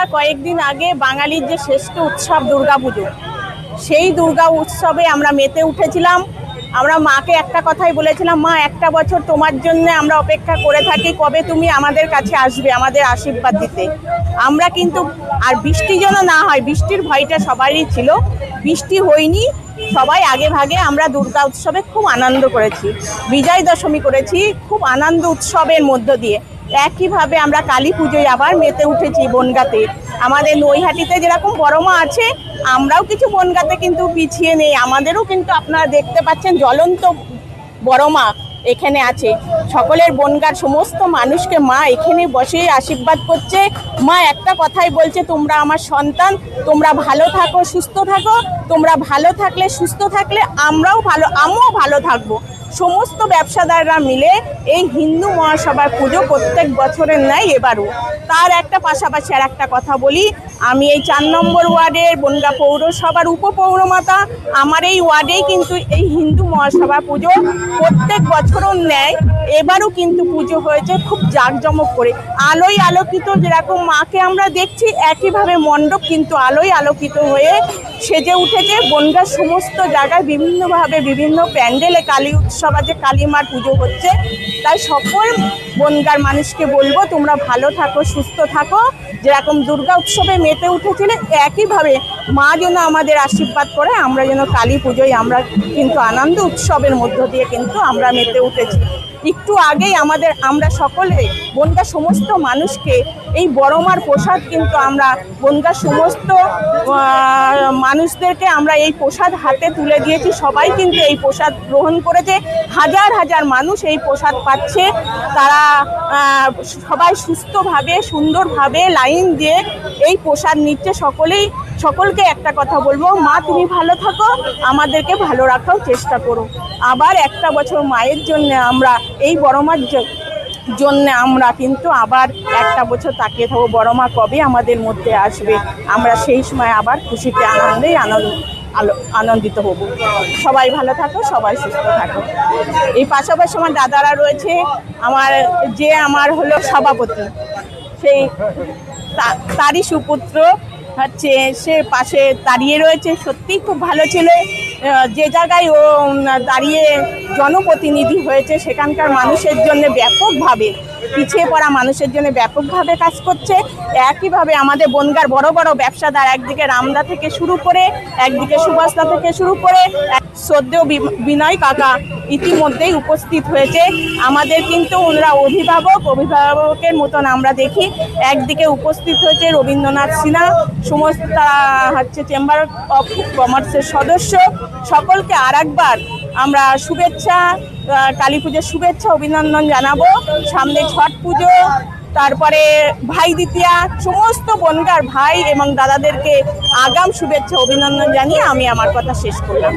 আমরা কয়েকদিন আগে বাঙালির যে শ্রেষ্ঠ উৎসব দুর্গাপুজো, সেই দুর্গা উৎসবে আমরা মেতে উঠেছিলাম। আমরা মাকে একটা কথাই বলেছিলাম, মা, একটা বছর তোমার জন্য আমরা অপেক্ষা করে থাকি, কবে তুমি আমাদের কাছে আসবে, আমাদের আশীর্বাদ দিতে। আমরা কিন্তু, আর বৃষ্টি যেন না হয়, বৃষ্টির ভয়টা সবারই ছিল। বৃষ্টি হয়নি, সবাই আগে ভাগে আমরা দুর্গা উৎসবে খুব আনন্দ করেছি। বিজয় দশমী করেছি, খুব আনন্দ উৎসবের মধ্য দিয়ে। একইভাবে আমরা কালী পুজোয় আবার মেতে উঠেছি বনগাতে। আমাদের নৈহাটিতে যেরকম বড় মা আছে, আমরাও কিছু বনগাতে কিন্তু পিছিয়ে নেই। আমাদেরও কিন্তু আপনারা দেখতে পাচ্ছেন জ্বলন্ত বড় মা এখানে আছে। সকলের বনগার সমস্ত মানুষকে মা এখানে বসে আশীর্বাদ করছে। মা একটা কথাই বলছে, তোমরা আমার সন্তান, তোমরা ভালো থাকো, সুস্থ থাকো। তোমরা ভালো থাকলে সুস্থ থাকলে আমরাও ভালো, আমিও ভালো থাকব। সমস্ত ব্যবসাদাররা মিলে এই হিন্দু মহাসভার পুজো প্রত্যেক বছরের ন্যায় এবারও। তার একটা পাশাপাশি আর একটা কথা বলি আমি এই চার নম্বর ওয়ার্ডের বনগা পৌরসভার উপপৌরমাতা। আমার এই ওয়ার্ডেই কিন্তু এই হিন্দু মহাসভা পুজো প্রত্যেক বছরও নেয়। এবারও কিন্তু পুজো হয়েছে খুব জাঁকজমক করে। আলোয় আলোকিত যেরকম মাকে আমরা দেখছি, একইভাবে মণ্ডপ কিন্তু আলোয় আলোকিত হয়ে সেজে উঠেছে। বনগার সমস্ত জায়গায় বিভিন্নভাবে বিভিন্ন প্যান্ডেলে কালী উৎসব আছে কালী মার পুজো হচ্ছে। তাই সকল বনগার মানুষকে বলব, তোমরা ভালো থাকো, সুস্থ থাকো। যেরকম দুর্গা উৎসবে মেতে উঠেছিলে, একইভাবে মা যেন আমাদের আশীর্বাদ করে, আমরা যেন কালী পুজোয় আমরা কিন্তু আনন্দ উৎসবের মধ্য দিয়ে কিন্তু আমরা মেতে উঠেছি। একটু আগেই আমাদের, আমরা সকলে বনগার সমস্ত মানুষকে, এই বড়মার প্রসাদ কিন্তু আমরা বনগার সমস্ত মানুষদেরকে আমরা এই প্রসাদ হাতে তুলে দিয়েছি। সবাই কিন্তু এই প্রসাদ গ্রহণ করেছে। হাজার হাজার মানুষ এই প্রসাদ পাচ্ছে। তারা সবাই সুস্থভাবে, সুন্দরভাবে লাইন দিয়ে এই প্রসাদ নিচ্ছে। সকলেই সকলকে একটা কথা বলব, মা তুমি ভালো থাকো, আমাদেরকে ভালো রাখাও চেষ্টা করো। আবার একটা বছর মায়ের জন্য আমরা, এই বড় মার জন্য আমরা কিন্তু আবার একটা বছর তাকিয়ে থাকব বড় মা কবে আমাদের মধ্যে আসবে? আমরা সেই সময় আবার খুশিতে আনন্দেই আনন্দ, আলো, আনন্দিত হব। সবাই ভালো থাকো, সবাই সুস্থ থাকো। এই পাশাপাশি আমার দাদারা রয়েছে, আমার যে আমার হলো সভাপতি, সেই তারই সুপুত্র হচ্ছে সে পাশে দাঁড়িয়ে রয়েছে। সত্যিই খুব ভালো ছেলে। যে জায়গায় ও দাঁড়িয়ে জনপ্রতিনিধি হয়েছে, সেখানকার মানুষের জন্য ব্যাপকভাবে পিছিয়ে পড়া মানুষের জন্য ব্যাপকভাবে কাজ করছে। একইভাবে আমাদের বনগার বড় বড় ব্যবসাদার একদিকে রামদা থেকে শুরু করে, একদিকে সুভাষদা থেকে শুরু করে শ্রদ্ধেয় বিনয় কাকা ইতিমধ্যেই উপস্থিত হয়েছে। আমাদের কিন্তু ওনারা অভিভাবক, অভিভাবকের মতন আমরা দেখি। একদিকে উপস্থিত হয়েছে রবীন্দ্রনাথ সিনহা, সমস্ত হচ্ছে চেম্বার অফ কমার্সের সদস্য। সকলকে আর একবার আমরা শুভেচ্ছা কালী পুজোর শুভেচ্ছা, অভিনন্দন জানাব। সামনে ছট পুজো, তারপরে ভাই দ্বিতীয়া, সমস্ত বনগার ভাই এবং দাদাদেরকে আগাম শুভেচ্ছা, অভিনন্দন জানিয়ে আমি আমার কথা শেষ করলাম।